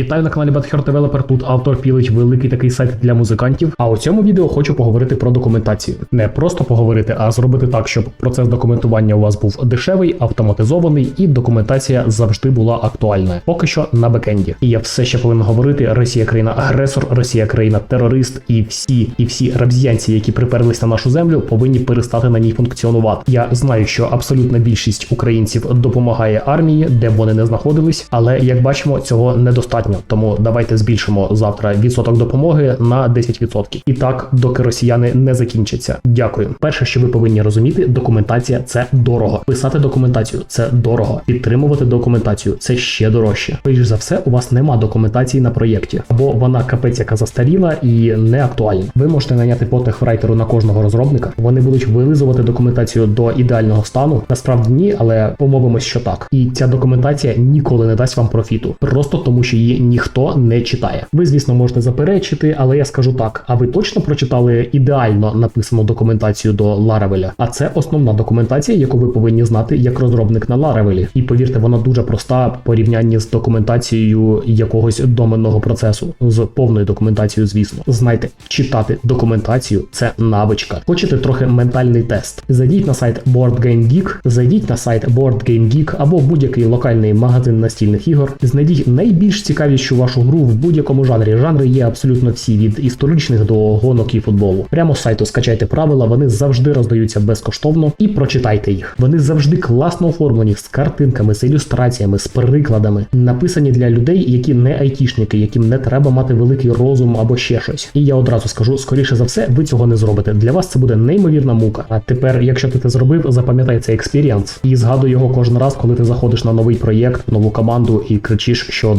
Вітаю на каналі Bad Developer. Тут автор пілить великий такий сайт для музикантів. А у цьому відео хочу поговорити про документацію. Не просто поговорити, а зробити так, щоб процес документування у вас був дешевий, автоматизований і документація завжди була актуальна. Поки що на бекенді. І я все ще повинен говорити: Росія країна агресор, Росія країна терорист, і всі, і всі рабзянці, які приперлись на нашу землю, повинні перестати на ній функціонувати. Я знаю, що абсолютна більшість українців допомагає армії, де б вони не знаходились, але як бачимо, цього недостатньо. Тому давайте збільшимо завтра відсоток допомоги на 10%. І так, доки росіяни не закінчаться. Дякую. Перше, що ви повинні розуміти, документація це дорого. Писати документацію це дорого. Підтримувати документацію це ще дорожче. Перш за все, у вас нема документації на проєкті, або вона капець яка застаріла і не актуальна. Ви можете наняти потехфрайтеру на кожного розробника. Вони будуть вилизувати документацію до ідеального стану. Насправді ні, але помовимось, що так. І ця документація ніколи не дасть вам профіту, просто тому що її ніхто не читає. Ви, звісно, можете заперечити, але я скажу так: а ви точно прочитали ідеально написану документацію до Laravel? А це основна документація, яку ви повинні знати як розробник на Laravel. І повірте, вона дуже проста в порівнянні з документацією якогось доменного процесу, з повною документацією, звісно. Знайте, читати документацію це навичка. Хочете трохи ментальний тест? Зайдіть на сайт BoardGameGeek, зайдіть на сайт BoardGameGeek або будь-який локальний магазин настільних ігор. Знайдіть найбільш цікавішу вашу гру в будь-якому жанрі. Жанри є абсолютно всі від історичних до гонок і футболу. Прямо з сайту скачайте правила, вони завжди роздаються безкоштовно і прочитайте їх. Вони завжди класно оформлені з картинками, з ілюстраціями, з прикладами, написані для людей, які не айтішники, яким не треба мати великий розум або ще щось. І я одразу скажу, скоріше за все, ви цього не зробите. Для вас це буде неймовірна мука. А тепер, якщо ти це зробив, запам'ятай цей експіріанс і згадуй його кожен раз, коли ти заходиш на новий проєкт, нову команду і кричиш, що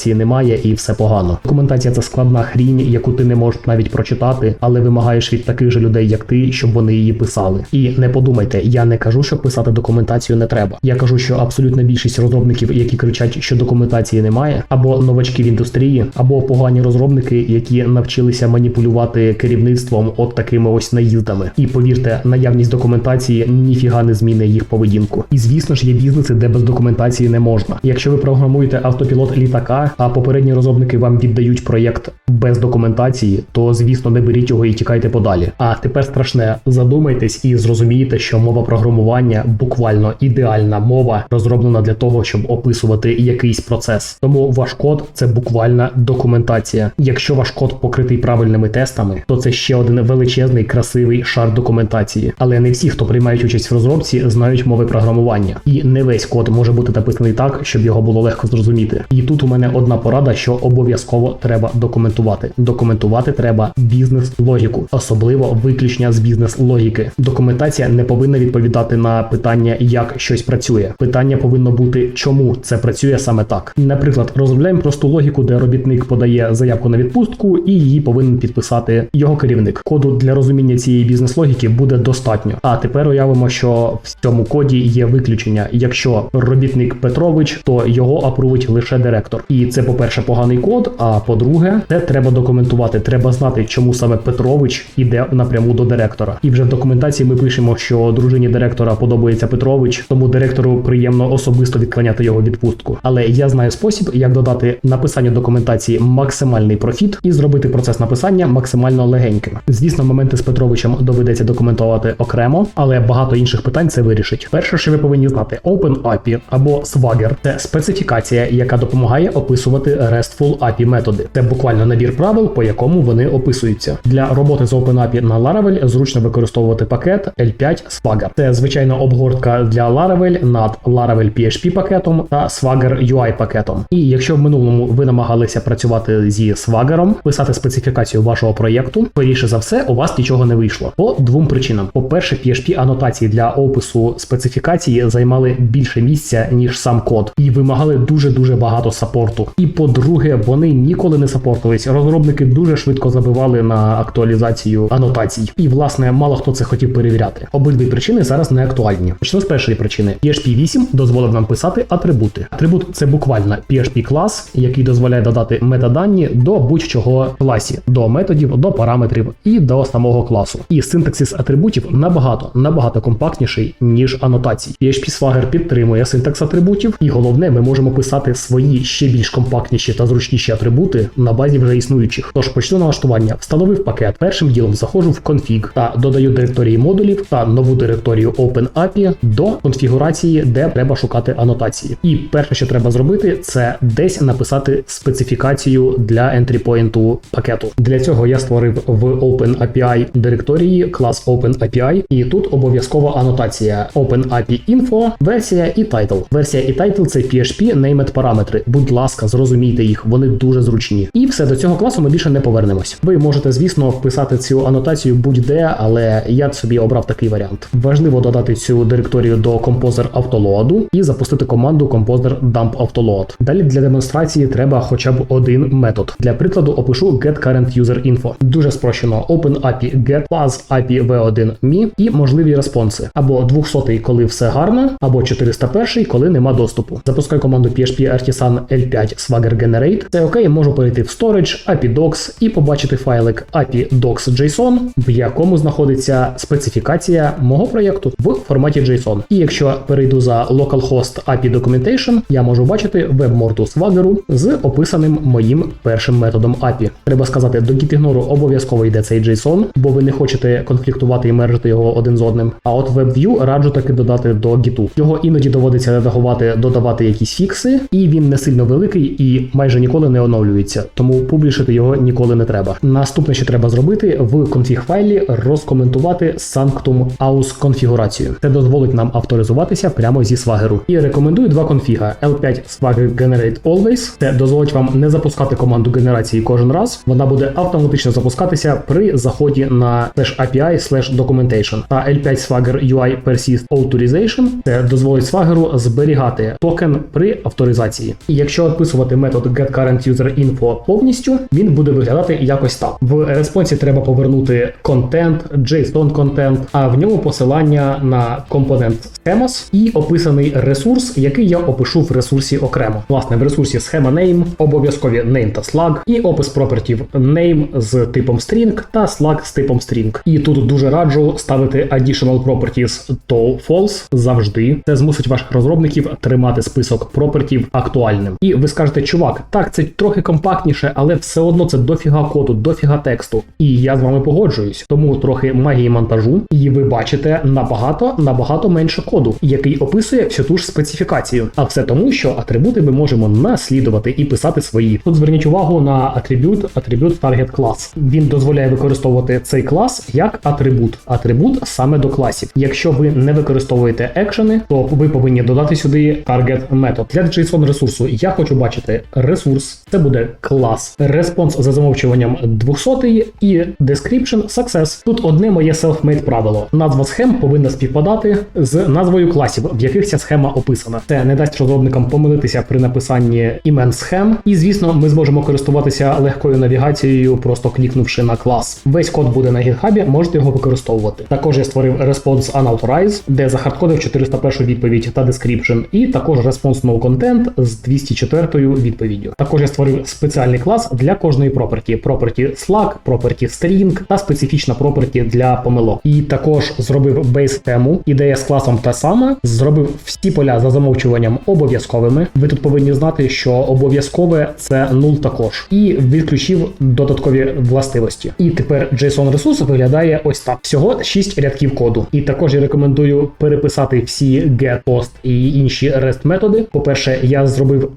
документації немає і все погано. Документація це складна хрінь, яку ти не можеш навіть прочитати, але вимагаєш від таких же людей, як ти, щоб вони її писали. І не подумайте, я не кажу, що писати документацію не треба. Я кажу, що абсолютна більшість розробників, які кричать, що документації немає, або новачки в індустрії, або погані розробники, які навчилися маніпулювати керівництвом от такими ось наїздами. І повірте, наявність документації ніфіга не зміни їх поведінку. І звісно ж є бізнеси, де без документації не можна. Якщо ви програмуєте автопілот літака, а попередні розробники вам віддають проєкт без документації, то звісно не беріть його і тікайте подалі. А тепер страшне, задумайтесь і зрозумієте, що мова програмування буквально ідеальна мова, розроблена для того, щоб описувати якийсь процес. Тому ваш код це буквальна документація. Якщо ваш код покритий правильними тестами, то це ще один величезний красивий шар документації. Але не всі, хто приймають участь в розробці, знають мови програмування, і не весь код може бути написаний так, щоб його було легко зрозуміти. І тут у мене одна порада, що обов'язково треба документувати. Документувати треба бізнес-логіку, особливо виключення з бізнес-логіки. Документація не повинна відповідати на питання, як щось працює. Питання повинно бути, чому це працює саме так. Наприклад, розробляємо просту логіку, де робітник подає заявку на відпустку, і її повинен підписати його керівник. Коду для розуміння цієї бізнес-логіки буде достатньо. А тепер уявимо, що в цьому коді є виключення. Якщо робітник Петрович, то його апрувить лише директор. І це, по-перше, поганий код. А по-друге, це треба документувати. Треба знати, чому саме Петрович іде напряму до директора. І вже в документації ми пишемо, що дружині директора подобається Петрович, тому директору приємно особисто відклоняти його відпустку. Але я знаю спосіб, як додати написанню документації максимальний профіт і зробити процес написання максимально легеньким. Звісно, моменти з Петровичем доведеться документувати окремо, але багато інших питань це вирішить. Перше, що ви повинні знати, OpenAPI або Swagger – це специфікація, яка допомагає описувати RESTful API методи. Це буквально набір правил, по якому вони описуються. Для роботи з OpenAPI на Laravel зручно використовувати пакет L5 Swagger. Це звичайно обгортка для Laravel над Laravel PHP пакетом та Swagger UI пакетом. І якщо в минулому ви намагалися працювати зі Swagger, писати специфікацію вашого проєкту, скоріше за все, у вас нічого не вийшло. По двом причинам: по-перше, PHP анотації для опису специфікації займали більше місця ніж сам код, і вимагали дуже дуже багато сапорту. І по-друге, вони ніколи не сапортились розробники дуже швидко забивали на актуалізацію анотацій, і власне мало хто це хотів перевіряти. Обидві причини зараз не актуальні. Почну з першої причини. PHP 8 дозволив нам писати атрибути. Атрибут це буквально PHP клас, який дозволяє додати метадані до будь-чого класі, до методів, до параметрів і до самого класу. І синтаксис атрибутів набагато набагато компактніший ніж анотацій. PHP Swagger підтримує синтакс атрибутів, і головне, ми можемо писати свої ще більш компактніші та зручніші атрибути на базі вже існуючих. Тож почну налаштування, встановив пакет. Першим ділом заходжу в конфіг та додаю директорії модулів та нову директорію OpenAPI до конфігурації, де треба шукати анотації. І перше, що треба зробити, це десь написати специфікацію для ентріпоінту пакету. Для цього я створив в OpenAPI директорії клас OpenAPI, і тут обов'язкова анотація OpenAPI Info, версія і title. Версія і title це PHP named параметри. Будь ласка, зрозумійте їх, вони дуже зручні. І все до цього класу ми більше не повернемось. Ви можете, звісно, вписати цю анотацію будь-де, але я собі обрав такий варіант. Важливо додати цю директорію до Composer Autoload і запустити команду Composer Dump Autoload. Далі для демонстрації треба хоча б один метод. Для прикладу опишу get current user info. Дуже спрощено OpenAPI get plus API v1 me і можливі респонси. Або 200 коли все гарно, або 401 коли нема доступу. Запускаю команду PHP Artisan L5 Swagger Generate. Це окей, можу перейти в Storage, API Docs і побачити файлик API Docs.json, в якому знаходиться специфікація мого проєкту в форматі JSON. І якщо перейду за localhost API Documentation, я можу бачити веб-морту Swagger з описаним моїм першим методом API. Треба сказати, до gitignore обов'язково йде цей JSON, бо ви не хочете конфліктувати і мержити його один з одним. А от WebView раджу таки додати до Git. Його іноді доводиться редагувати, додавати якісь фікси, і він не сильно великий і майже ніколи не оновлюється. Тому публішити його ніколи не треба. Наступне, що треба зробити, в конфіг файлі розкоментувати Sanctum aus конфігурацію. Це дозволить нам авторизуватися прямо зі Swagger. І рекомендую два конфіга: L5 Swagger Generate Always. Це дозволить вам не запускати команду генерації кожен раз. Вона буде автоматично запускатися при заході на API documentation. Та L5 Swagger UI Persist Authorization. Це дозволить Swagger зберігати токен при авторизації. І якщо відписувати метод getCurrentUserInfo повністю, він буде виглядати якось так. В респонсі треба повернути контент, JSON контент, а в ньому посилання на компонент schemas і описаний ресурс, який я опишу в ресурсі окремо. Власне, в ресурсі schema name, обов'язкові name та slug, і опис пропертів name з типом string та slug з типом string. І тут дуже раджу ставити additional properties to false завжди. Це змусить ваших розробників тримати список пропертів актуальним. І ви скажете, чувак, так, це трохи компактніше, але все одно це дофіга коду, дофіга тексту. І я з вами погоджуюсь. Тому трохи магії монтажу, і ви бачите набагато набагато менше коду, який описує всю ту ж специфікацію. А все тому, що атрибути ми можемо наслідувати і писати свої. Тут зверніть увагу на атрибут, атрибут target class. Він дозволяє використовувати цей клас як атрибут. Атрибут саме до класів. Якщо ви не використовуєте екшени, то ви повинні додати сюди target метод. Для JSON ресурсу я хочу бачити ресурс. Це буде клас. Респонс за замовчуванням 200 і description success. Тут одне моє self-made правило. Назва схем повинна співпадати з назвою класів, в яких ця схема описана. Це не дасть розробникам помилитися при написанні імен схем. І звісно, ми зможемо користуватися легкою навігацією, просто клікнувши на клас. Весь код буде на GitHub, можете його використовувати. Також я створив response unauthorize, де захардкодив 401 відповідь та description, і також response no content з 204 відповіддю. Також я створив спеціальний клас для кожної проперті: проперті slug, проперті string та специфічна проперті для помилок. І також зробив base тему. Ідея з класом та сама. Зробив всі поля за замовчуванням обов'язковими. Ви тут повинні знати, що обов'язкове це null також, і відключив додаткові властивості. І тепер JSON ресурс виглядає ось так: всього 6 рядків коду. І також я рекомендую переписати всі get, post і інші REST методи. По-перше, я зробив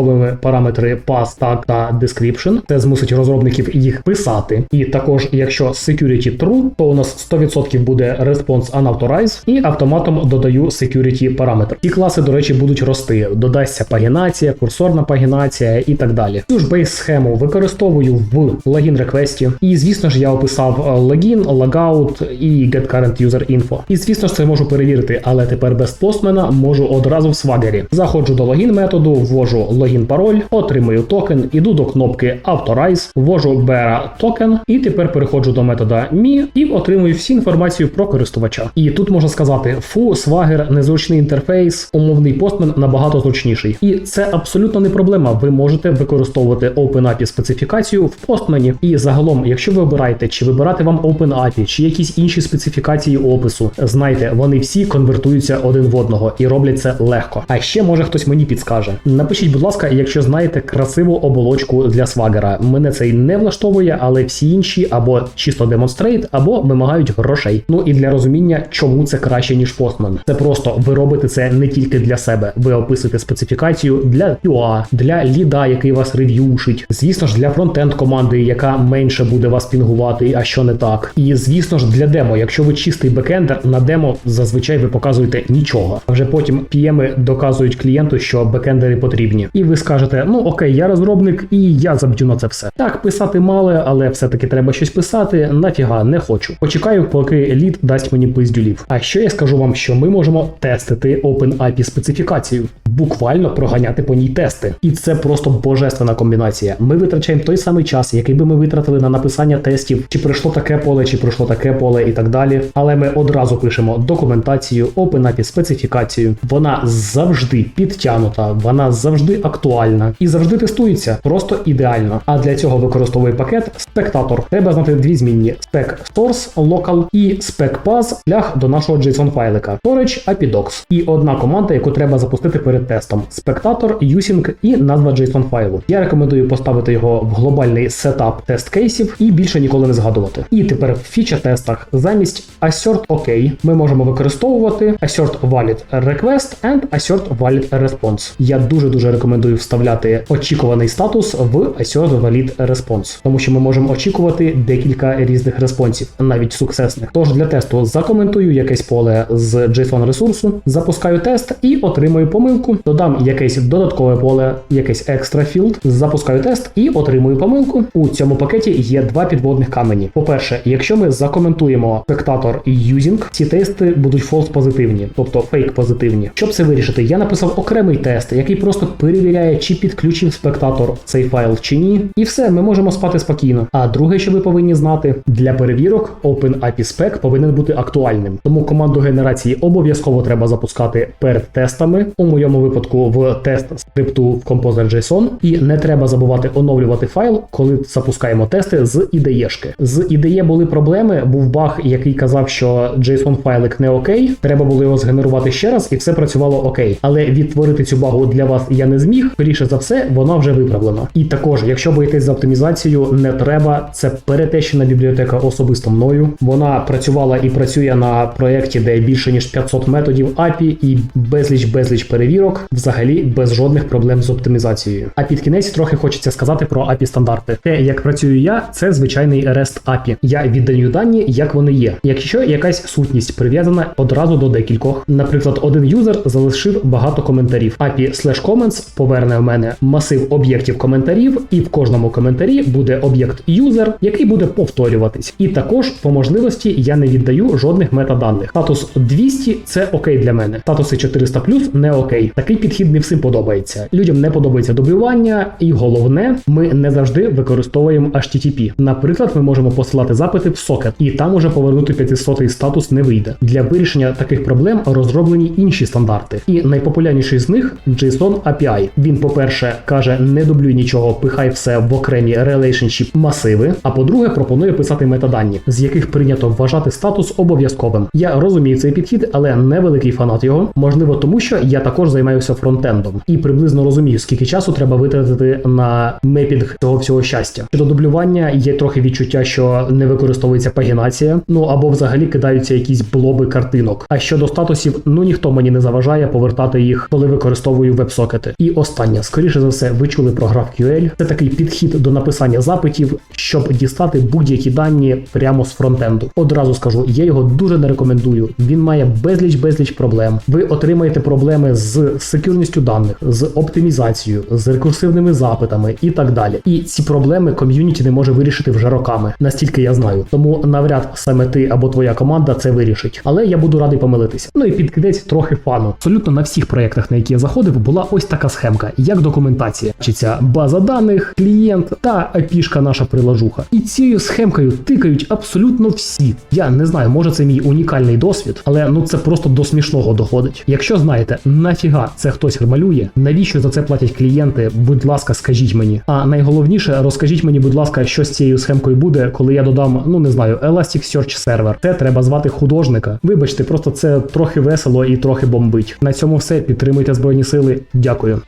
обов'язковими параметри pass, tag та description. Це змусить розробників їх писати. І також, якщо security true, то у нас 100% буде response unauthorize і автоматом додаю security параметр. Ці класи, до речі, будуть рости. Додасться пагінація, курсорна пагінація і так далі. Цю ж бейс схему використовую в логін реквесті. І звісно ж, я описав логін, логаут і get current user info. І звісно ж, це можу перевірити, але тепер без постмена можу одразу в свагері. Заходжу до логін методу, ввожу логін пароль, отримую токен, іду до кнопки authorize, ввожу bearer token, і тепер переходжу до метода me і отримую всі інформацію про користувача. І тут можна сказати: фу, свагер, незручний інтерфейс, умовний постмен набагато зручніший. І це абсолютно не проблема. Ви можете використовувати OpenAPI специфікацію в постмені. І загалом, якщо ви обираєте, чи вибирати вам OpenAPI, чи якісь інші специфікації опису, знайте, вони всі конвертуються один в одного і роблять це легко. А ще може хтось мені підскаже. Напишіть, будь ласка, якщо знаєте красиву оболочку для свагера. Мене це й не влаштовує, але всі інші або чисто демонстрейт, або вимагають грошей. Ну і для розуміння, чому це краще ніж постмен. Це просто ви робите це не тільки для себе. Ви описуєте специфікацію для QA, для ліда, який вас рев'юшить. Звісно ж, для фронтенд команди, яка менше буде вас пінгувати, а що не так. І звісно ж, для демо, якщо ви чистий бекендер, на демо зазвичай ви показуєте нічого. А вже потім пієми доказують клієнту, що бекендери потрібні. І ви скажете: ну окей, я розробник і я заб'ю на це все. Так, писати мало, але все-таки треба щось писати. Нафіга не хочу. Почекаю, поки лід дасть мені пиздюлів. А що я скажу вам, що ми можемо тестити OpenAPI специфікацію, буквально проганяти по ній тести. І це просто божественна комбінація. Ми витрачаємо той самий час, який би ми витратили на написання тестів, чи пройшло таке поле, чи пройшло таке поле і так далі. Але ми одразу пишемо документацію, OpenAPI специфікацію. Вона завжди підтягнута, вона завжди актуальна і завжди тестується просто ідеально. А для цього використовує пакет спектатор. Треба знати дві змінні: spec source local і spec path шлях до нашого JSON файлика storage API docs. І одна команда, яку треба запустити перед тестом: спектатор, using і назва JSON файлу. Я рекомендую поставити його в глобальний сетап тест кейсів і більше ніколи не згадувати. І тепер в фіча тестах замість assert OK ми можемо використовувати assert valid request and assert valid response. Я дуже дуже рекомендую вставляти очікуваний статус в assert valid response, тому що ми можемо очікувати декілька різних респонсів, навіть суксесних. Тож для тесту закоментую якесь поле з JSON ресурсу, запускаю тест і отримую помилку. Додам якесь додаткове поле, якийсь екстра філд, запускаю тест і отримую помилку. У цьому пакеті є два підводних камені. По-перше, якщо ми закоментуємо спектатор using, ці тести будуть false позитивні, тобто фейк позитивні. Щоб це вирішити, я написав окремий тест, який просто перевіряє, чи підключив спектатор цей файл чи ні. І все, ми можемо спати спокійно. А друге, що ви повинні знати, для перевірок OpenAPI Spec повинен бути актуальним. Тому команду генерації обов'язково треба запускати перед тестами. У моєму випадку в тест скрипту в Composer.json. І не треба забувати оновлювати файл, коли запускаємо тести з IDE-шки. З IDE були проблеми, був баг, який казав, що JSON файлик не окей. Треба було його згенерувати ще раз, і все працювало окей. Але відтворити цю багу для вас я не зміг. Скоріше за все, вона вже виправлена. І також, якщо боїтесь за оптимізацію, не треба. Це перетещена бібліотека особисто мною. Вона працювала і працює на проєкті, де більше ніж 500 методів API і безліч безліч перевірок, взагалі без жодних проблем з оптимізацією. А під кінець трохи хочеться сказати про API стандарти. Те, як працюю я, це звичайний REST API. Я віддаю дані, як вони є. Якщо якась сутність прив'язана одразу до декількох, наприклад, один юзер залишив багато коментарів. API slash comments поверне в мене масив об'єктів коментарів, і в кожному коментарі буде об'єкт юзер, який буде повторюватись. І також по можливості я не віддаю жодних метаданих. Статус 200 це окей для мене. Статуси 400 не окей. Такий підхід не всім подобається. Людям не подобається дублювання, і головне, ми не завжди використовуємо HTTP. Наприклад, ми можемо посилати запити в сокет, і там уже повернути 500 статус не вийде. Для вирішення таких проблем розроблені інші стандарти. І найпопулярніший з них JSON API. Він, по-перше, каже, не дублюй нічого, пихай все в окремі relationship масиви. А по-друге, пропонує писати метадані, з яких прийнято вважати статус обов'язковим. Я розумію цей підхід, але не великий фанат його. Можливо, тому що я також займаюся фронтендом і приблизно розумію, скільки часу треба витратити на мепінг цього всього щастя. Щодо дублювання є трохи відчуття, що не використовується пагінація, ну або взагалі кидаються якісь блоби картинок. А щодо статусів, ну ніхто мені не заважає повертати їх, коли використовую веб-сокети. І останнє, скоріше за все, ви чули про GraphQL. Це такий підхід до написання запитів, щоб дістати будь-які дані прямо з фронтенду. Одразу скажу, я його дуже не рекомендую. Він має безліч безліч проблем. Ви отримаєте проблеми з секюрністю даних, з оптимізацією, з рекурсивними запитами і так далі. І ці проблеми ком'юніті не може вирішити вже роками, настільки я знаю. Тому навряд саме ти або твоя команда це вирішить. Але я буду радий помилитися. Ну і під кінець трохи фану. Абсолютно на всіх проєктах, на які я заходив, була ось така схемка, як документація. Чи ця база даних. клієнт та апішка наша прилажуха. І цією схемкою тикають абсолютно всі. Я не знаю, може це мій унікальний досвід, але ну це просто до смішного доходить. Якщо знаєте, нафіга це хтось малює, навіщо за це платять клієнти? Будь ласка, скажіть мені. А найголовніше, розкажіть мені, будь ласка, що з цією схемкою буде, коли я додам, ну не знаю, Elasticsearch сервер. Це треба звати художника. Вибачте, просто це трохи весело і трохи бомбить. На цьому все. Підтримуйте збройні сили. Дякую.